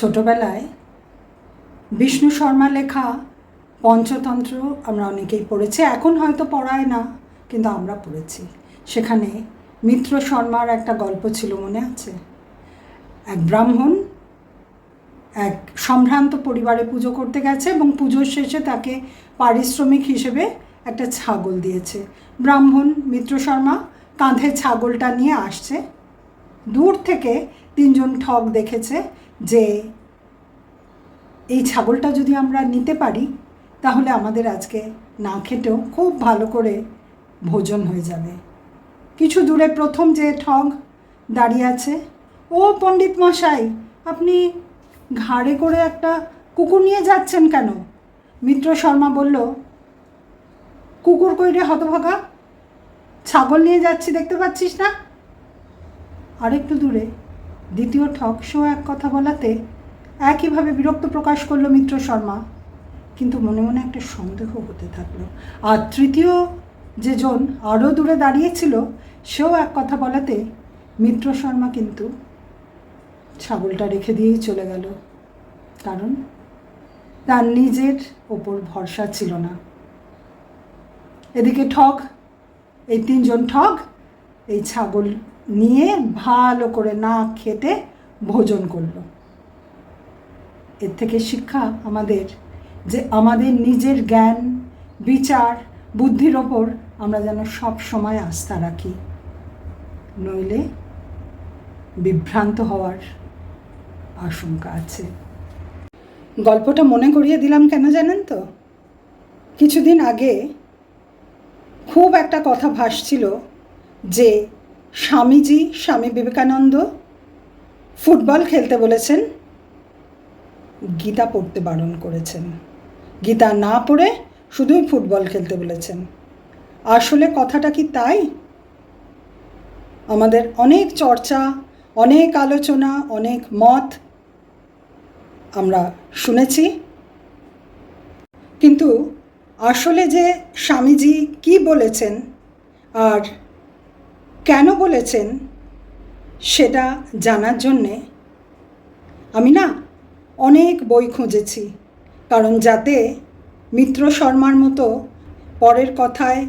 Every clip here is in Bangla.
ছোটবেলায় বিষ্ণু শর্মা লেখা পঞ্চতন্ত্র আমরা অনেকেই পড়েছি। এখন হয়তো পড়ায় না, কিন্তু আমরা পড়েছি। সেখানে মিত্র শর্মার একটা গল্প ছিল মনে আছে? এক ব্রাহ্মণ এক সম্ভ্রান্ত পরিবারে পুজো করতে গেছে এবং পুজোর শেষে তাকে পারিশ্রমিক হিসেবে একটা ছাগল দিয়েছে। ব্রাহ্মণ মিত্র শর্মা কাঁধে ছাগলটা নিয়ে আসছে। দূর থেকে তিনজন ঠগ দেখেছে। যে এই ছাগলটা যদি আমরা নিতে পারি, তাহলে আমাদের আজকে না খেটেও খুব ভালো করে ভোজন হয়ে যাবে। কিছু দূরে প্রথম যে ঠগ দাঁড়িয়ে আছে, ও পণ্ডিত মশাই, আপনি ঘাড়ে করে একটা কুকুর নিয়ে যাচ্ছেন কেন? মিত্র শর্মা বলল, কুকুর কইরে হতভাগা? ছাগল নিয়ে যাচ্ছি, দেখতে পাচ্ছিস না? আরেকটু দূরে দ্বিতীয় ঠক শো এক কথা বলাতে একইভাবে বিরক্ত প্রকাশ করল মিত্র শর্মা। কিন্তু মনে মনে একটা সন্দেহ হতে থাকল। আর তৃতীয় যে জন আরও দূরে দাঁড়িয়েছিল, সেও এক কথা বলাতে মিত্র শর্মা কিন্তু ছাগলটা রেখে দিয়েই চলে গেল। কারণ তার নিজের ওপর ভরসা ছিল না। এদিকে ঠগ, এই তিনজন ঠগ, এই ছাগল নিয়ে ভালো করে না খেতে ভোজন করল। এর থেকে শিক্ষা আমাদের যে আমাদের নিজের জ্ঞান, বিচার, বুদ্ধির ওপর আমরা যেন সব সময় আস্থা রাখি। নইলে বিভ্রান্ত হওয়ার আশঙ্কা আছে। গল্পটা মনে করিয়ে দিলাম কেন জানেন তো? কিছুদিন আগে খুব একটা কথা ভাসছিল যে স্বামীজি, স্বামী বিবেকানন্দ ফুটবল খেলতে বলেছেন, গীতা পড়তে বারণ করেছেন। গীতা না পড়ে শুধুই ফুটবল খেলতে বলেছেন। আসলে কথাটা কি তাই? আমাদের অনেক চর্চা, অনেক আলোচনা, অনেক মত আমরা শুনেছি। কিন্তু আসলে যে স্বামীজি কি বলেছেন আর কেন বলেছেন সেটা জানার জন্যে? আমি না অনেক বই খুঁজেছি, কারণ যাতে মিত্র শর্মার মতো পরের কথায়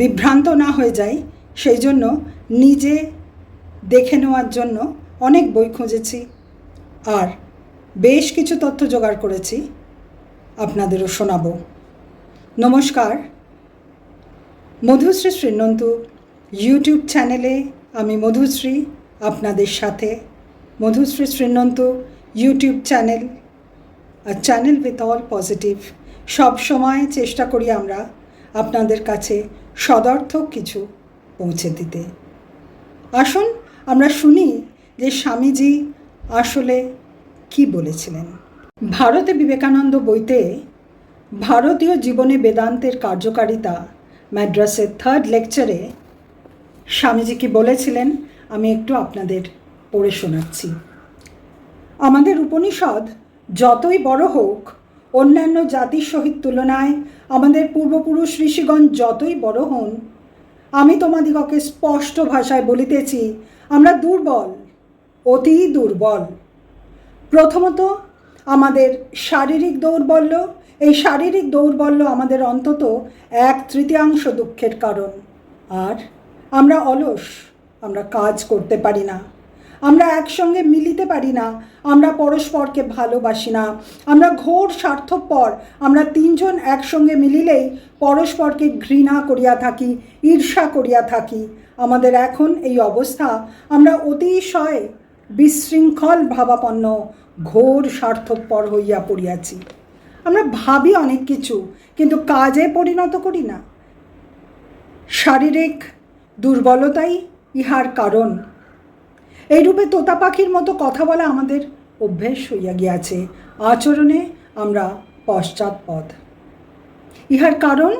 বিভ্রান্ত না হয়ে যায় সেই জন্য নিজে দেখে নেওয়ার জন্য অনেক বই খুঁজেছি। আর বেশ কিছু তথ্য জোগাড় করেছি, আপনাদেরও শোনাবো। নমস্কার, মধুশ্রী শ্রীনন্তু। ইউটিউব চ্যানেলে আমি মধুশ্রী, আপনাদের সাথে। Madhushree শ্রীনন্তু YouTube channel channel with all positive সব সময় চেষ্টা করি আমরা আপনাদের কাছে সদর্থক কিছু পৌঁছে দিতে। আসুন, আমরা শুনি যে স্বামীজি আসলে কি বলেছিলেন। ভারতে বিবেকানন্দ বইতে ভারতীয় জীবনে বেদান্তের কার্যকারিতা ম্যাড্রাসের থার্ড লেকচারে স্বামীজি কি বলেছিলেন? আমি একটু আপনাদের পড়ে শোনাচ্ছি। আমাদের উপনিষদ, যতই বড় হোক, অন্যান্য জাতির সহিত তুলনায় আমাদের পূর্বপুরুষ ঋষিগণ যতই বড় হন, আমি তোমাদিগকে স্পষ্ট ভাষায় বলিতেছি, আমরা দুর্বল, অতি দুর্বল। প্রথমত, আমাদের শারীরিক দৌর্বল্য, এই শারীরিক দৌর্বল্য আমাদের অন্তত এক তৃতীয়াংশ দুঃখের কারণ। আর আমরা অলস, আমরা কাজ করতে পারি না। আমরা একসঙ্গে মিলিতে পারি না, আমরা পরস্পরকে ভালোবাসি না। আমরা ঘোর স্বার্থপর, আমরা তিনজন একসঙ্গে মিলিলেই পরস্পরকে ঘৃণা করিয়া থাকি, ঈর্ষা করিয়া থাকি। আমাদের এখন এই অবস্থা, আমরা অতিশয় বিশৃঙ্খল ভাবাপন্ন, ঘোর স্বার্থপর হইয়া পড়িয়াছি। আমরা ভাবি অনেক কিছু, কিন্তু কাজে পরিণত করি না। শারীরিক দুর্বলতাই ইহার কারণ। এইরূপে তোতা পাখির মতো কথা বলা আমাদের অভ্যেস হইয়া গিয়াছে। আচরণে আমরা পশ্চাৎপদ। ইহার কারণ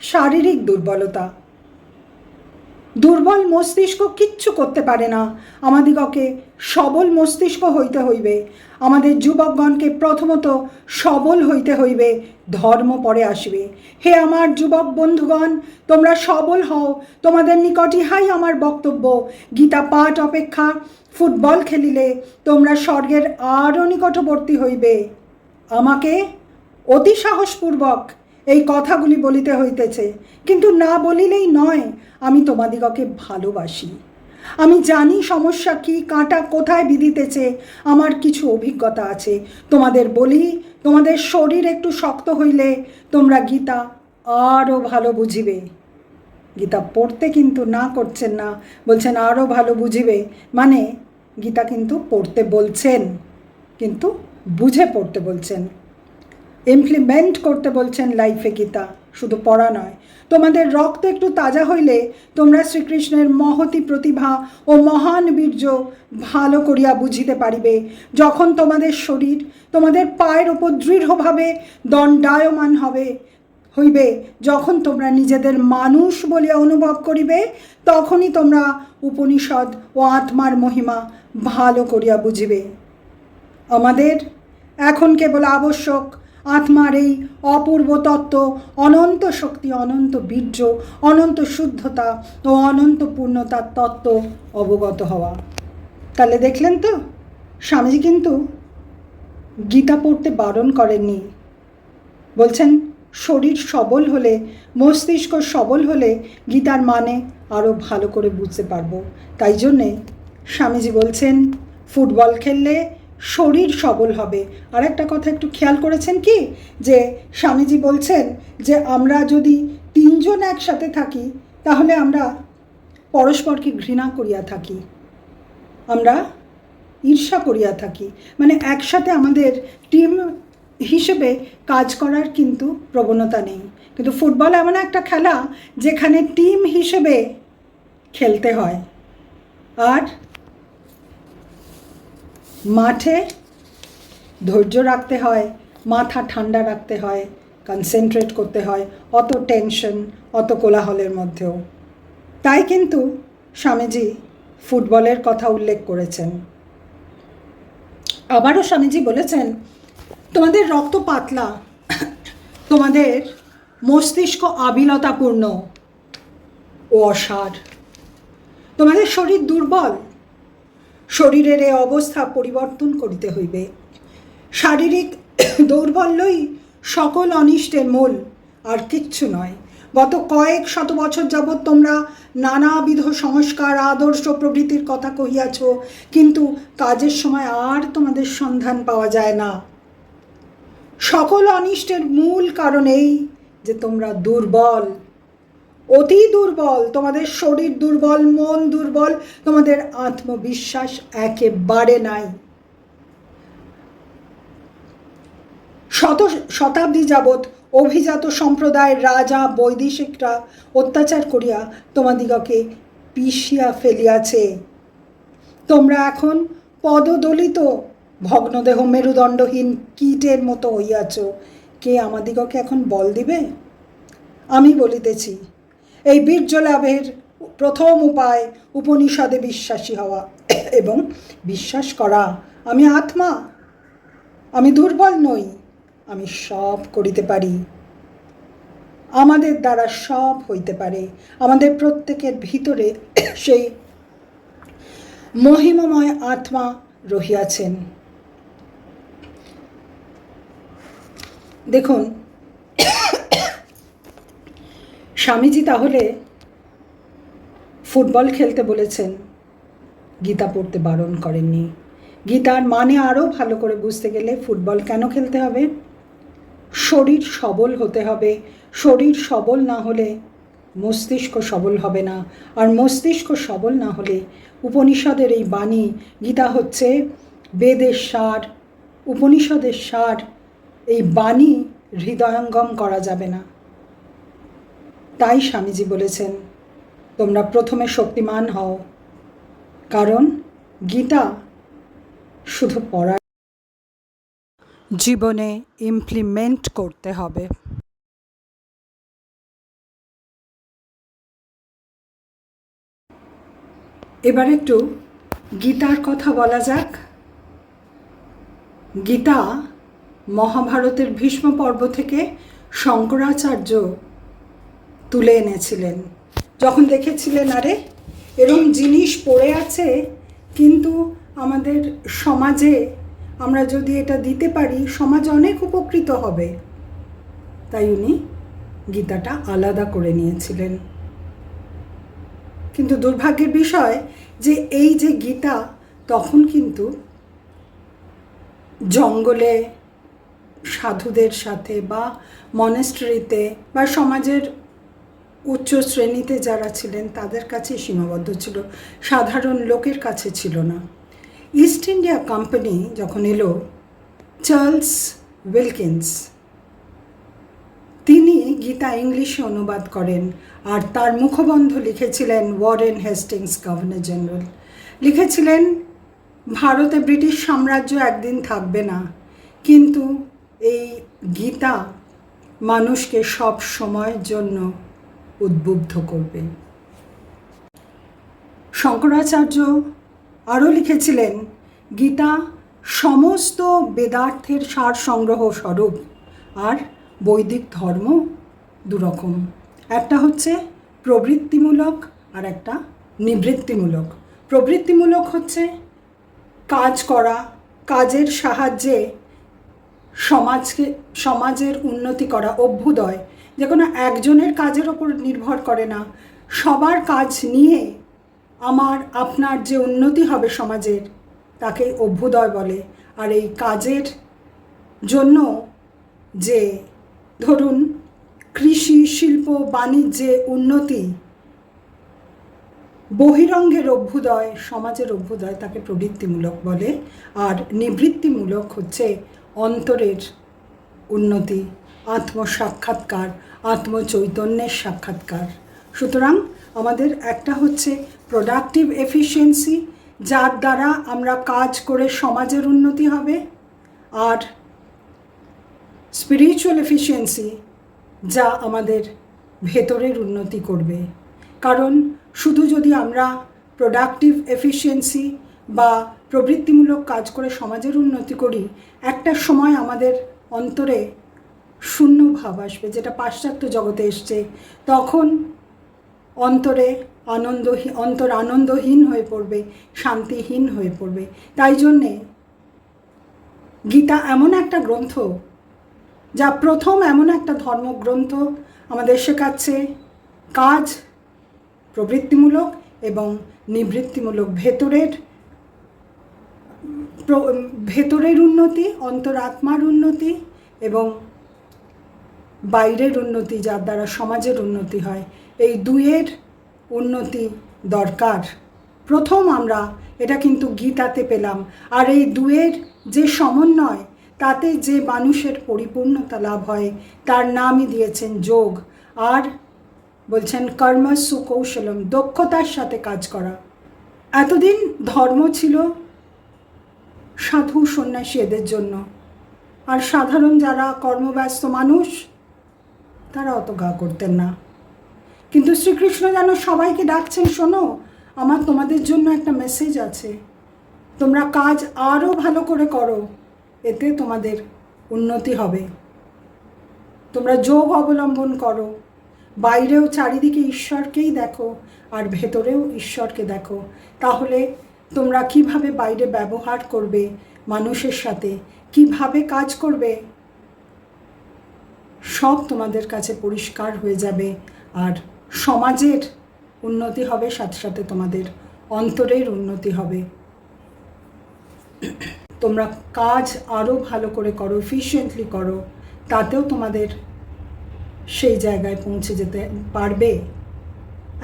শারীরিক দুর্বলতা। দুর্বল মস্তিষ্ক কিচ্ছু করতে পারে না। আমাদিগকে সবল মস্তিষ্ক হইতে হইবে। আমাদের যুবকগণকে প্রথমত সবল হইতে হইবে, ধর্ম পরে আসবে। হে আমার যুবক বন্ধুগণ, তোমরা সবল হও। তোমাদের নিকট ইহাই আমার বক্তব্য। গীতা পাঠ অপেক্ষা, ফুটবল খেলিলে তোমরা স্বর্গের আরও নিকটবর্তী হইবে। আমাকে অতি সাহসপূর্বক এই কথাগুলি বলিতে হইতেছে। কিন্তু না বলিলেই নয়, আমি তোমাদিগকে ভালোবাসি। আমি জানি সমস্যা কি, কাঁটা কোথায় বিধিতেছে, আমার কিছু অভিজ্ঞতা আছে। তোমাদের বলি, তোমাদের শরীর একটু শক্ত হইলে তোমরা গীতা আরও ভালো বুঝিবে। গীতা পড়তে কিন্তু না করছেন না, বলছেন আরও ভালো বুঝিবে। মানে গীতা কিন্তু পড়তে বলছেন, কিন্তু বুঝে পড়তে বলছেন। ইমপ্লিমেন্ট করতে বলছেন লাইফে গীতা, শুধু পড়া নয়। তোমাদের রক্ত একটু তাজা হইলে তোমরা শ্রীকৃষ্ণের মহতি প্রতিভা ও মহান বীর্য ভালো করিয়া বুঝিতে পারিবে। যখন তোমাদের শরীর, তোমাদের পায়ের ওপর দৃঢ়ভাবে দণ্ডায়মান হবে, হইবে, যখন তোমরা নিজেদের মানুষ বলিয়া অনুভব করিবে, তখনই তোমরা উপনিষদ ও আত্মার মহিমা ভালো করিয়া বুঝিবে। আমাদের এখন কেবল আবশ্যক আত্মার এই অপূর্ব তত্ত্ব অনন্ত শক্তি, অনন্ত বীর্য, অনন্ত শুদ্ধতা ও অনন্ত পূর্ণতার তত্ত্ব অবগত হওয়া। তাহলে দেখলেন তো, স্বামীজি কিন্তু গীতা পড়তে বারণ করেননি। বলছেন, শরীর সবল হলে, মস্তিষ্ক সবল হলে গীতার মানে আরও ভালো করে বুঝতে পারব। তাই জন্যে স্বামীজি বলছেন, ফুটবল খেললে শরীর সবল হবে। আর একটা কথা একটু খেয়াল করেছেন কি? যে স্বামীজি বলছেন যে আমরা যদি তিনজন একসাথে থাকি, তাহলে আমরা পরস্পরকে ঘৃণা করিয়া থাকি। আমরা ঈর্ষা করিয়া থাকি। মানে একসাথে আমাদের টিম হিসেবে কাজ করার কিন্তু প্রবণতা নেই। কিন্তু ফুটবল এমন একটা খেলা যেখানে টিম হিসেবে খেলতে হয়। আর মাঠে ধৈর্য রাখতে হয়, মাথা ঠান্ডা রাখতে হয় কনসেন্ট্রেট করতে হয়, অত টেনশন অত কোলাহলের মধ্যেও। তাই কিন্তু স্বামীজি ফুটবলের কথা উল্লেখ করেছেন। আবারও স্বামীজি বলেছেন, তোমাদের রক্ত পাতলা, তোমাদের মস্তিষ্ক আবিলতাপূর্ণ ও অসার তোমাদের শরীর দুর্বল শরীরের এ অবস্থা পরিবর্তন করিতে হইবে। শারীরিক দৌর্বল্যই সকল অনিষ্টের মূল, আর কিচ্ছু নয়। গত কয়েক শত বছর যাবৎ তোমরা নানাবিধ সংস্কার, আদর্শ প্রভৃতির কথা কহিয়াছ, কিন্তু কাজের সময় আর তোমাদের সন্ধান পাওয়া যায় না। সকল অনিষ্টের মূল কারণ এই যে তোমরা দুর্বল অতি দুর্বল, তোমাদের শরীর দুর্বল, মন দুর্বল, তোমাদের আত্মবিশ্বাস একেবারে নাই। শত শতাব্দী যাবৎ অভিজাত সম্প্রদায়ের রাজা, বৈদেশিকরা অত্যাচার করিয়া তোমাদিগকে পিষিয়া ফেলিয়াছে। তোমরা এখন পদদলিত, ভগ্নদেহ মেরুদণ্ডহীন কীটের মতো হইয়াছ। কে আমাদিগকে এখন বল দিবে? আমি বলিতেছি এই বীর্য লাভের প্রথম উপায় উপনিষদে বিশ্বাসী হওয়া এবং বিশ্বাস করা। আমি আত্মা, আমি দুর্বল নই, আমি সব করিতে পারি। আমাদের দ্বারা সব হইতে পারে। আমাদের প্রত্যেকের ভিতরে সেই মহিমময় আত্মা রহিয়াছেন। দেখুন স্বামীজি তাহলে ফুটবল খেলতে বলেছেন। গীতা পড়তে বারণ করেননি। গীতার মানে আরও ভালো করে বুঝতে গেলে ফুটবল কেন খেলতে হবে? শরীর সবল হতে হবে। শরীর সবল না হলে মস্তিষ্ক সবল হবে না। আর মস্তিষ্ক সবল না হলে উপনিষদের এই বাণী, গীতা হচ্ছে বেদের সার। উপনিষদের সার, এই বাণী হৃদয়ঙ্গম করা যাবে না। তাই স্বামীজি বলেছেন, তোমরা প্রথমে শক্তিমান হও। কারণ গীতা শুধু পড়া জীবনে ইমপ্লিমেন্ট করতে হবে। এবার একটু গীতার কথা বলা যাক। গীতা মহাভারতের ভীষ্ম পর্ব থেকে শঙ্করাচার্য তুলে এনেছিলেন। যখন দেখেছিলেন, আরে, এরম জিনিস পড়ে আছে, কিন্তু আমাদের সমাজে আমরা যদি এটা দিতে পারি, সমাজ অনেক উপকৃত হবে। তাই উনি গীতাটা আলাদা করে নিয়েছিলেন। কিন্তু দুর্ভাগ্যের বিষয় যে এই যে গীতা, তখন কিন্তু জঙ্গলে সাধুদের সাথে বা মনেস্ট্রিতে বা সমাজের উচ্চ শ্রেণীতে যারা ছিলেন, তাদের কাছে সীমাবদ্ধ ছিল। সাধারণ লোকের কাছে ছিল না। ইস্ট ইন্ডিয়া কোম্পানি যখন এলো, চার্লস উইলকিন্স, তিনি গীতা ইংলিশে অনুবাদ করেন আর তার মুখবন্ধ লিখেছিলেন ওয়ারেন হেস্টিংস, গভর্নর জেনারেল। লিখেছিলেন, ভারতে ব্রিটিশ সাম্রাজ্য একদিন থাকবে না, কিন্তু এই গীতা মানুষকে সব সময়ের জন্য উদ্বুদ্ধ করবেন। শঙ্করাচার্য আরও লিখেছিলেন, গীতা সমস্ত বেদার্থের সার সংগ্রহ স্বরূপ, আর বৈদিক ধর্ম দুরকম। একটা হচ্ছে প্রবৃত্তিমূলক আর একটা নিবৃত্তিমূলক। প্রবৃত্তিমূলক হচ্ছে কাজ করা, কাজের সাহায্যে সমাজকে, সমাজের উন্নতি করা, অভ্যুদয় যে কোনো একজনের কাজের ওপর নির্ভর করে না। সবার কাজ নিয়ে আমার, আপনার যে উন্নতি হবে সমাজের, তাকে অভ্যুদয় বলে। আর এই কাজের জন্য যে, ধরুন, কৃষি, শিল্প, বাণিজ্যে উন্নতি, বহিরঙ্গের অভ্যুদয়, সমাজের অভ্যুদয় তাকে প্রবৃত্তিমূলক বলে। আর নিবৃত্তিমূলক হচ্ছে অন্তরের উন্নতি। আত্মসাক্ষাৎকার, আত্মচৈতন্যের সাক্ষাৎকার। সুতরাং আমাদের একটা হচ্ছে প্রোডাক্টিভ এফিসিয়েন্সি যার দ্বারা আমরা কাজ করে সমাজের উন্নতি হবে। আর স্পিরিচুয়াল এফিসিয়েন্সি যা আমাদের ভেতরের উন্নতি করবে। কারণ শুধু যদি আমরা প্রোডাক্টিভ এফিসিয়েন্সি বা প্রবৃত্তিমূলক কাজ করে সমাজের উন্নতি করি, একটা সময় আমাদের অন্তরে শূন্য ভাব আসবে, যেটা পাশ্চাত্য জগতে এসছে। তখন অন্তরে আনন্দহীন অন্তর আনন্দহীন হয়ে পড়বে, শান্তিহীন হয়ে পড়বে। তাই জন্যে গীতা এমন একটা গ্রন্থ, যা প্রথম এমন একটা ধর্মগ্রন্থ আমাদের শেখাচ্ছে, কাজ প্রবৃত্তিমূলক এবং নিবৃত্তিমূলক ভেতরের ভেতরের উন্নতি, অন্তরাত্মার উন্নতি এবং বাইরের উন্নতি যার দ্বারা সমাজের উন্নতি হয়। এই দুয়ের উন্নতি দরকার। প্রথম আমরা এটা কিন্তু গীতাতে পেলাম। আর এই দুয়ের যে সমন্বয়, তাতে যে মানুষের পরিপূর্ণতা লাভ হয়, তার নামই দিয়েছেন যোগ। আর বলছেন কর্ম সুকৌশলম, দক্ষতার সাথে কাজ করা। এতদিন ধর্ম ছিল সাধু সন্ন্যাসী এদের জন্য। আর সাধারণ যারা কর্মব্যস্ত মানুষ তারা অত গা করতেন না। কিন্তু শ্রীকৃষ্ণ যেন সবাইকে ডাকছেন, শোনো, আমার তোমাদের জন্য একটা মেসেজ আছে। তোমরা কাজ আরও ভালো করে করো, এতে তোমাদের উন্নতি হবে। তোমরা যোগ অবলম্বন করো, বাইরেও চারিদিকে ঈশ্বরকেই দেখো আর ভেতরেও ঈশ্বরকে দেখো। তাহলে তোমরা কীভাবে বাইরে ব্যবহার করবে মানুষের সাথে, কীভাবে কাজ করবে? সব তোমাদের কাছে পরিষ্কার হয়ে যাবে আর সমাজের উন্নতি হবে, সাথে সাথে তোমাদের অন্তরের উন্নতি হবে। তোমরা কাজ আরও ভালো করে করো এফিসিয়েন্টলি করো, তাতেও তোমাদের সেই জায়গায় পৌঁছে যেতে পারবে।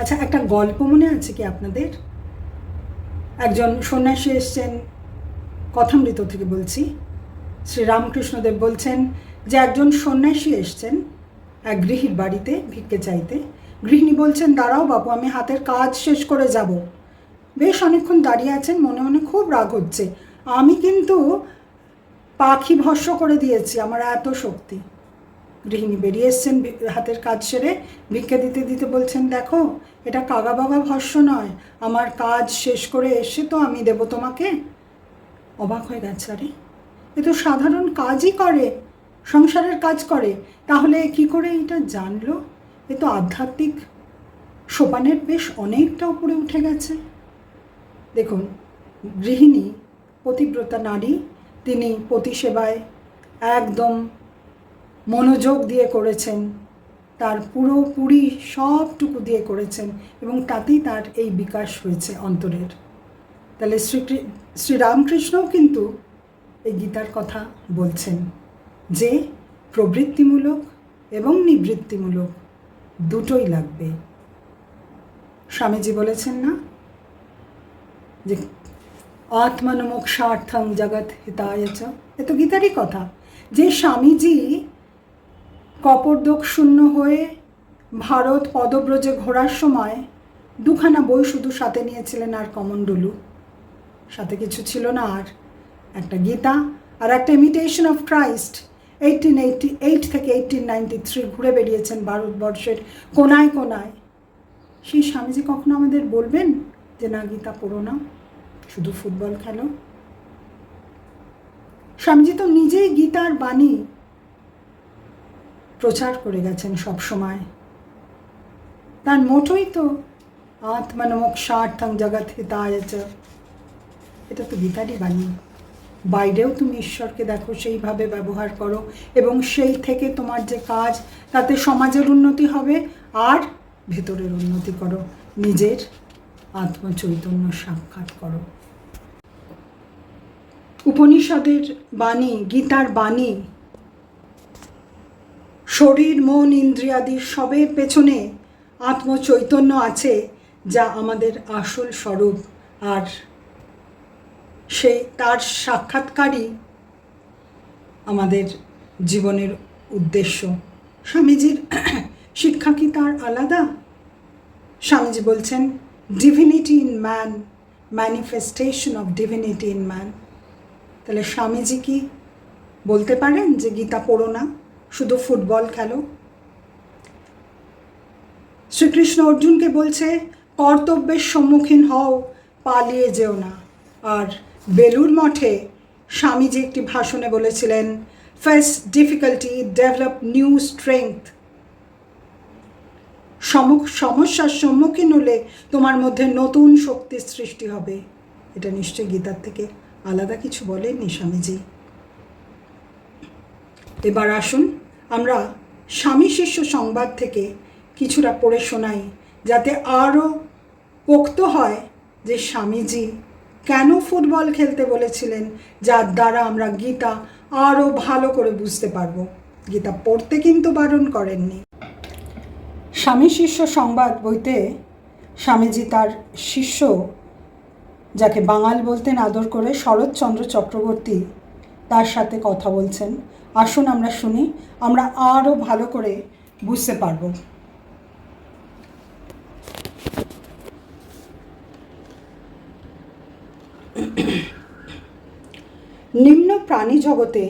আচ্ছা একটা গল্প মনে আছে কি আপনাদের? একজন সন্ন্যাসী এসছেন, কথামৃত থেকে বলছি। শ্রী রামকৃষ্ণদেব বলছেন যে একজন সন্ন্যাসী এসছেন এক গৃহীর বাড়িতে ভিক্ষে চাইতে। গৃহিণী বলছেন, দাঁড়াও বাবু আমি হাতের কাজ শেষ করে যাব। বেশ অনেকক্ষণ দাঁড়িয়ে আছেন, মনে মনে খুব রাগ হচ্ছে। আমি কিন্তু পাখি ভস্য করে দিয়েছি, আমার এত শক্তি। গৃহিণী বেরিয়ে এসছেন হাতের কাজ সেরে। ভিক্ষা দিতে দিতে বলছেন, দেখো, এটা কাগা বাগা ভস্য নয়, আমার কাজ শেষ করে এসে তো আমি দেব তোমাকে। অবাক হয়ে গেছে, আরে, এ তো সাধারণ কাজই করে। সংসারের কাজ করে, তাহলে কি করে এটা জানলো? এ তো আধ্যাত্মিক সোপানের বেশ অনেকটা উপরে উঠে গেছে। দেখুন, গৃহিণী, পতিব্রতা নারী, তিনি পতি সেবায় একদম মনোযোগ দিয়ে করেছেন। তার পুরোপুরি সবটুকু দিয়ে করেছেন এবং তাতেই তার এই বিকাশ হয়েছে অন্তরের। তাহলে শ্রী শ্রীরামকৃষ্ণও কিন্তু এই গীতার কথা বলছেন। যে প্রবৃত্তিমূলক এবং নিবৃত্তিমূলক দুটোই লাগবে। স্বামীজি বলেছেন না? যে আত্মনমোক্ষার্থং জগৎ হিতায় চ। এ তো গীতারই কথা। যে স্বামীজি কপরদোক শূন্য হয়ে ভারত পদব্রজে ঘোরার সময় দুখানা বই শুধু সাথে নিয়েছিলেন আর কমণ্ডলু। সাথে কিছু ছিল না আর। একটা গীতা আর একটা imitation of Christ eighteen eighty eight থেকে এইটিন নাইনটি থ্রি ঘুরে বেরিয়েছেন ভারতবর্ষের কোনায় কোনায়। সেই স্বামীজি কখনো আমাদের বলবেন যে, না গীতা পড়ো না, শুধু ফুটবল খেলো স্বামীজি তো নিজেই গীতার বাণী প্রচার করে গেছেন সব সময়। তার মোটোই তো আত্মনমোক্ষার্থং জগৎ হিতায়। এটা তো গীতারই বাণী। বাইরেও তুমি ঈশ্বরকে দেখো, সেইভাবে ব্যবহার করো এবং সেই থেকে তোমার যে কাজ, তাতে সমাজের উন্নতি হবে আর ভেতরের উন্নতি করো। নিজের আত্মচৈতন্য সাক্ষাৎ করো। উপনিষদের বাণী, গীতার বাণী, শরীর, মন ইন্দ্রিয়াদির সবের পেছনে আত্মচৈতন্য আছে, যা আমাদের আসল স্বরূপ। আর সেই তার সাক্ষাৎকারই আমাদের জীবনের উদ্দেশ্য। স্বামীজির শিক্ষা কি তার আলাদা? স্বামীজি বলছেন divinity in man manifestation of divinity in man তাহলে স্বামীজি কি বলতে পারেন যে গীতা পড়ো না, শুধু ফুটবল খেলো? শ্রীকৃষ্ণ অর্জুনকে বলছে, কর্তব্যের সম্মুখীন হও, পালিয়ে যেও না। আর বেলুর মঠে স্বামীজি একটি ভাষণে বলেছিলেন face difficulty develop new strength সমস্যার সম্মুখীন হলে তোমার মধ্যে নতুন শক্তির সৃষ্টি হবে। এটা নিশ্চয়ই গীতার থেকে আলাদা কিছু বলেননি স্বামীজি। এবার আসুন আমরা স্বামী শিষ্য সংবাদ থেকে কিছুটা পড়ে শোনাই, যাতে আরও পোক্ত হয় যে স্বামীজি কেন ফুটবল খেলতে বলেছিলেন, যার দ্বারা আমরা গীতা আরও ভালো করে বুঝতে পারব। গীতা পড়তে কিন্তু বারণ করেননি। স্বামী শিষ্য সংবাদ বইতে স্বামীজি তার শিষ্য, যাকে বাঙাল বলতেন আদর করে শরৎচন্দ্র চক্রবর্তী, তার সাথে কথা বলছেন। আসুন আমরা শুনি, আমরা আরও ভালো করে বুঝতে পারব। নিম্ন প্রাণী জগতে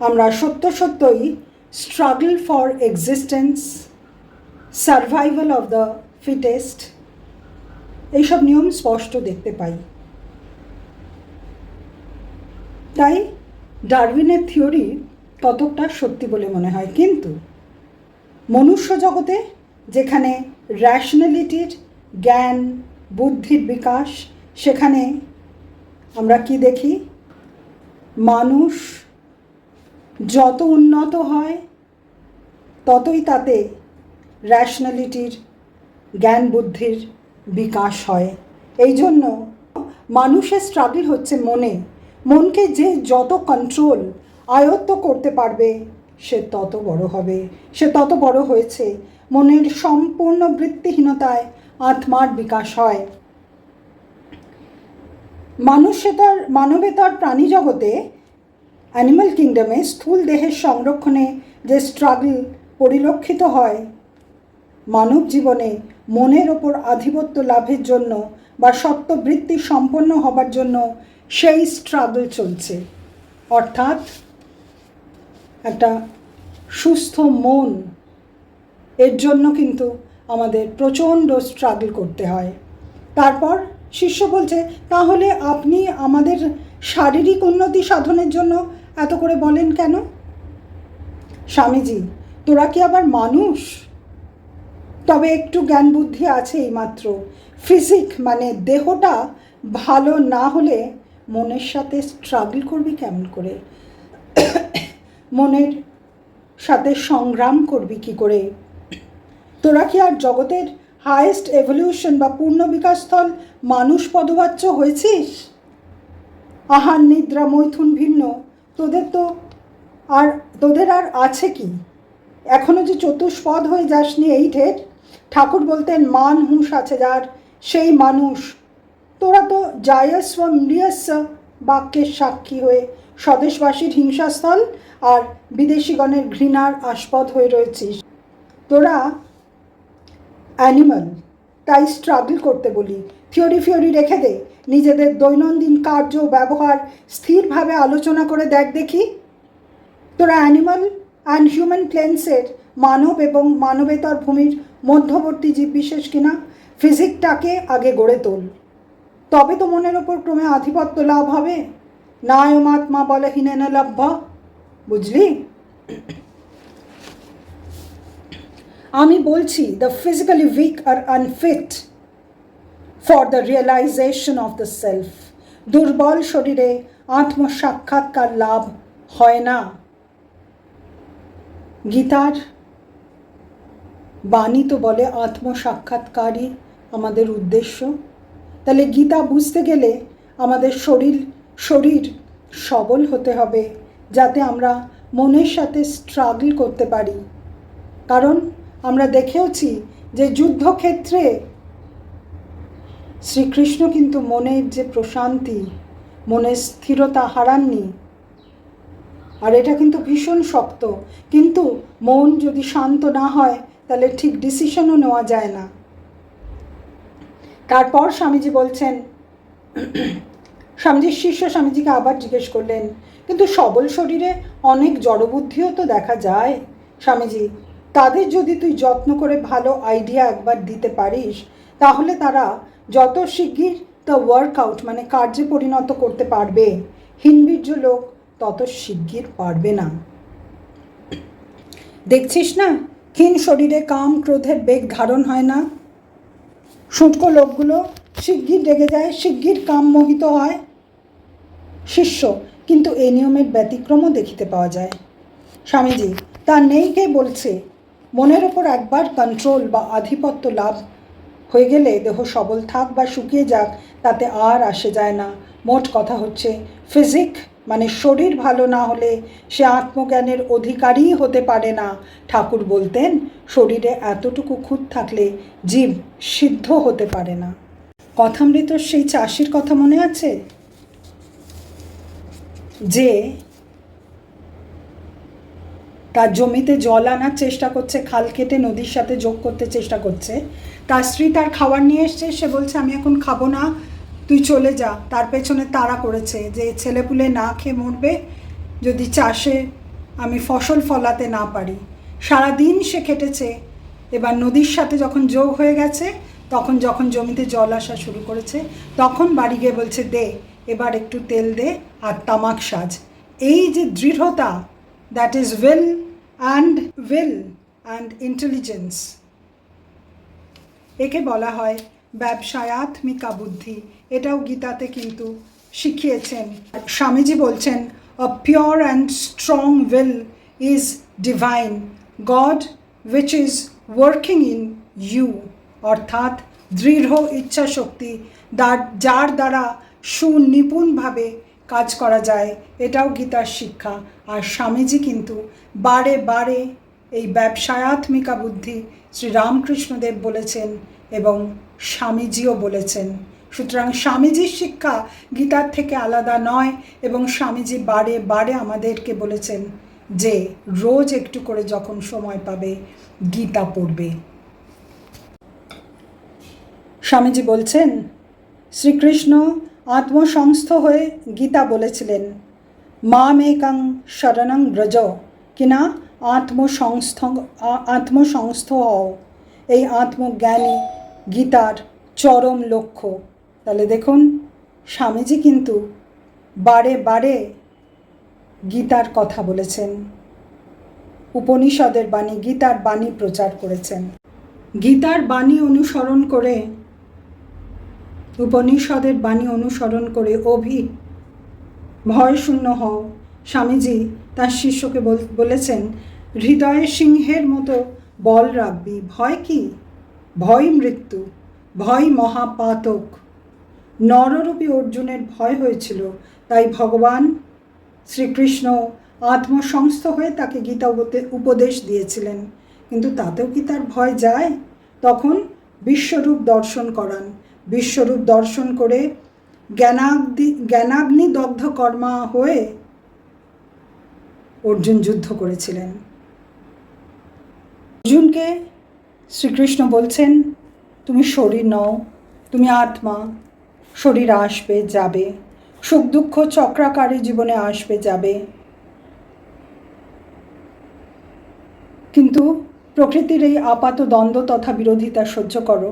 আমরা সত্য সত্যই struggle for existence survival of the fittest এইসব নিয়ম স্পষ্ট দেখতে পাই। তাই ডারউইনের থিওরি ততটা সত্যি বলে মনে হয়। কিন্তু মনুষ্য জগতে যেখানে র্যাশনালিটির জ্ঞান, বুদ্ধির বিকাশ সেখানে আমরা কি দেখি? মানুষ যত উন্নত হয়, ততই তাতে র্যাশনালিটির জ্ঞান বুদ্ধির বিকাশ হয়। এই জন্য মানুষের স্ট্রাগল হচ্ছে মনে। মনকে যে যত কন্ট্রোল আয়ত্ত করতে পারবে, সে তত বড় হবে। সে তত বড় হয়েছে। মনের সম্পূর্ণ বৃত্তিহীনতায় আত্মার বিকাশ হয়। মানুষেতর মানবেতর প্রাণী জগতে অ্যানিম্যাল কিংডমে স্থূল দেহের সংরক্ষণে যে স্ট্রাগল পরিলক্ষিত হয়, মানব জীবনে মনের ওপর আধিপত্য লাভের জন্য বা সত্ত্ববৃত্তি সম্পন্ন হবার জন্য সেই স্ট্রাগল চলছে। অর্থাৎ একটা সুস্থ মন, এর জন্য কিন্তু আমাদের প্রচণ্ড স্ট্রাগল করতে হয়। তারপর শিষ্য বলছে, তাহলে আপনি আমাদের শারীরিক উন্নতি সাধনের জন্য এত করে বলেন কেন? স্বামীজি, তোরা কি আবার মানুষ? তবে একটু জ্ঞান বুদ্ধি আছে মাত্র ফিজিক মানে দেহটা ভালো না হলে মনের সাথে স্ট্রাগল করবি কেমন করে? মনের সাথে সংগ্রাম করবি কি করে? তোরা কি আর জগতের হায়েস্ট এভলিউশন বা পূর্ণ বিকাশস্থল মানুষ পদবাচ্য হয়েছিস? আহার নিদ্রা মৈথুন ভিন্ন। তোদের তো আর, তোদের আর আছে কি? এখনও যে চতুষ্পদ হয়ে যাসনি এই ঠেট। ঠাকুর বলতেন, মান হুঁশ আছে যার, সেই মানুষ। তোরা তো জায়স্ব মৃয়স্ব বাক্যের সাক্ষী হয়ে স্বদেশবাসীর হিংসাস্থল আর বিদেশিগণের ঘৃণার আস্পদ হয়ে রয়েছিস। তোরা অ্যানিমাল তাই স্ট্রাগল করতে বলি। থিওরি ফিওরি রেখে দে। নিজেদের দৈনন্দিন কার্য, ব্যবহার, স্থিরভাবে আলোচনা করে দেখ দেখি। তোরা অ্যানিমাল অ্যান্ড হিউম্যান প্লেন্সের মানব এবং মানবেতর ভূমির মধ্যবর্তী জীববিশেষ কিনা ফিজিকটাকে আগে গড়ে তোল। তবে তো মনের ওপর ক্রমে আধিপত্য লাভ হবে। নায়মাত্মা বলে হীনেন লভ্য বুঝলি? আমি বলছি the physically weak R unfit for the realisation of the self দুর্বল শরীরে আত্মসাক্ষাৎকার লাভ হয় না। গীতার বাণী তো বলে আত্মসাক্ষাৎকারই আমাদের উদ্দেশ্য। তাহলে গীতা বুঝতে গেলে আমাদের শরীর শরীর সবল হতে হবে, যাতে আমরা মনের সাথে স্ট্রাগল করতে পারি। কারণ আমরা দেখেওছি যে যুদ্ধক্ষেত্রে শ্রীকৃষ্ণ কিন্তু মনের যে প্রশান্তি, মনের স্থিরতা হারাননি। আর এটা কিন্তু ভীষণ শক্ত। কিন্তু মন যদি শান্ত না হয়, তাহলে ঠিক ডিসিশনও নেওয়া যায় না। তারপর স্বামীজি বলছেন, স্বামীজির শিষ্য স্বামীজিকে আবার জিজ্ঞেস করলেন, কিন্তু সবল শরীরে অনেক জড়বুদ্ধিও তো দেখা যায়। স্বামীজি তাদের যদি তুই যত্ন করে ভালো আইডিয়া একবার দিতে পারিস, তাহলে তারা যত শিগগির দ্য ওয়ার্কআউট মানে কার্যে পরিণত করতে পারবে হিনবীর্য লোক তত শিগগির পারবে না। দেখছিস না? ক্ষীণ শরীরে কাম ক্রোধের বেগ ধারণ হয় না? সুটকো লোকগুলো শিগগির রেগে যায়, শিগগির কাম মোহিত হয়। শিষ্য, কিন্তু এই নিয়মের ব্যতিক্রমও দেখিতে পাওয়া যায়। স্বামীজি, তা নেই কে বলছে? মনের ওপর একবার কন্ট্রোল বা আধিপত্য লাভ হয়ে গেলে দেহ সবল থাক বা শুকিয়ে যাক, তাতে আর আসে যায় না। মোট কথা হচ্ছে ফিজিক মানে শরীর ভালো না হলে সে আত্মজ্ঞানের অধিকারী হতে পারে না। ঠাকুর বলতেন, শরীরে এতটুকু খুঁত থাকলে জীব সিদ্ধ হতে পারে না। কথামৃত সেই চাষির কথা মনে আছে? যে তার জমিতে জল আনার চেষ্টা করছে, খাল কেটে নদীর সাথে যোগ করতে চেষ্টা করছে। তার স্ত্রী তার খাবার নিয়ে এসছে, সে বলছে, আমি এখন খাব না, তুই চলে যা। তার পেছনে তাড়া করেছে যে ছেলেপুলে না খেয়ে মরবে, যদি চাষে আমি ফসল ফলাতে না পারি। সারাদিন সে খেটেছে এবার নদীর সাথে যখন যোগ হয়ে গেছে, তখন যখন জমিতে জল আসা শুরু করেছে, তখন বাড়ি গিয়ে বলছে, দে, এবার একটু তেল দে আর তামাক সাজ। এই যে দৃঢ়তা that is will and will and intelligence একে বলা হয় ব্যবসায়াত্মিকা বুদ্ধি এটাও গীতাতে কিন্তু শিখিয়েছেন। স্বামীজি বলছেন a pure and strong will is divine God which is working in you অর্থাৎ দৃঢ় ইচ্ছাশক্তি যার দ্বারা সুনিপুণভাবে কাজ করা যায়। এটাও গীতার শিক্ষা। আর স্বামীজি কিন্তু বারে বারে এই ব্যবসায়াত্মিকা বুদ্ধি শ্রী রামকৃষ্ণদেব বলেছেন এবং স্বামীজিও বলেছেন। সুতরাং স্বামীজির শিক্ষা গীতার থেকে আলাদা নয় এবং স্বামীজি বারে বারে আমাদেরকে বলেছেন যে রোজ একটু করে যখন সময় পাবে গীতা পড়বে। স্বামীজি বলছেন, শ্রীকৃষ্ণ আত্মসংস্থ হয়ে গীতা বলেছিলেন মা মেকাং শরণং ব্রজ, কিনা আত্মসংস্থ আত্মসংস্থ হও। এই আত্মজ্ঞানী গীতার চরম লক্ষ্য। তাহলে দেখুন, স্বামীজি কিন্তু বারে বারে গীতার কথা বলেছেন। উপনিষদের বাণী, গীতার বাণী প্রচার করেছেন। গীতার বাণী অনুসরণ করে উপনিষদের বাণী অনুসরণ করে অভি ভয় শূন্য হও। স্বামীজি তার শিষ্যকে বল- বলেছেন, হৃদয়ে সিংহের মতো বল রাখবি। ভয় কি? ভয় মৃত্যু, ভয় মহাপাতক। নররূপী অর্জুনের ভয় হয়েছিল, তাই ভগবান শ্রীকৃষ্ণ আত্মসংস্থ হয়ে তাকে গীতা উপদেশ দিয়েছিলেন। কিন্তু তাতেও কি তার ভয় যায়? তখন বিশ্বরূপ দর্শন করান। বিশ্বরূপ দর্শন করে জ্ঞানাগ্নি জ্ঞানাগ্নি দগ্ধ কর্মা হয়ে অর্জুন যুদ্ধ করেছিলেন। অর্জুনকে শ্রীকৃষ্ণ বলছেন, তুমি শরীর নও, তুমি আত্মা, শরীর আসবে, যাবে। সুখ দুঃখ চক্রাকারে জীবনে আসবে, যাবে। কিন্তু প্রকৃতির এই আপাত দ্বন্দ্ব তথা বিরোধিতা সহ্য করো।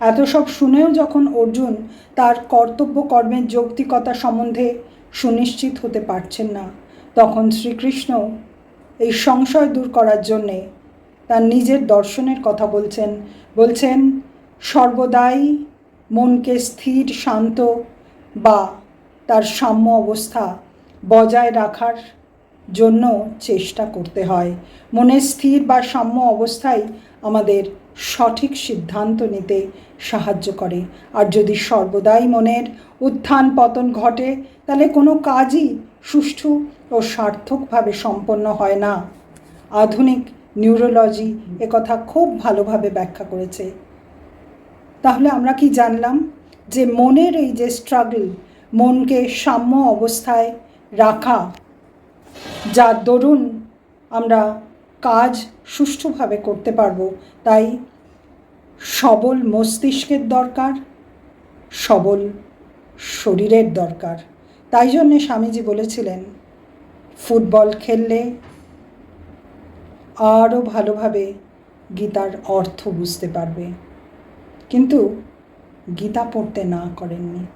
এত সব শুনেও যখন অর্জুন তার কর্তব্য কর্মের যৌক্তিকতা সম্বন্ধে সুনিশ্চিত হতে পারছেন না, তখন শ্রীকৃষ্ণ এই সংশয় দূর করার জন্যে তার নিজের দর্শনের কথা বলছেন। বলছেন, সর্বদাই মনকে স্থির, শান্ত বা তার সাম্য অবস্থা বজায় রাখার জন্য চেষ্টা করতে হয়। মনে স্থির বা সাম্য অবস্থায় আমাদের সঠিক সিদ্ধান্ত নিতে সাহায্য করে। আর যদি সর্বদাই মনের উত্থান পতন ঘটে, তাহলে কোনো কাজই সুষ্ঠু ও সার্থকভাবে সম্পন্ন হয় না। আধুনিক নিউরোলজি একথা খুব ভালোভাবে ব্যাখ্যা করেছে। তাহলে আমরা কি জানলাম? যে মনের এই যে স্ট্রাগল মনকে সাম্য অবস্থায় রাখা, যার দরুন আমরা কাজ সুষ্ঠুভাবে করতে পারব, তাই সবল মস্তিষ্কের দরকার, সবল শরীরের দরকার। তাই জন্যে স্বামীজি বলেছিলেন, ফুটবল খেললে আরও ভালোভাবে গীতার অর্থ বুঝতে পারবে। কিন্তু গীতা পড়তে না করেননি।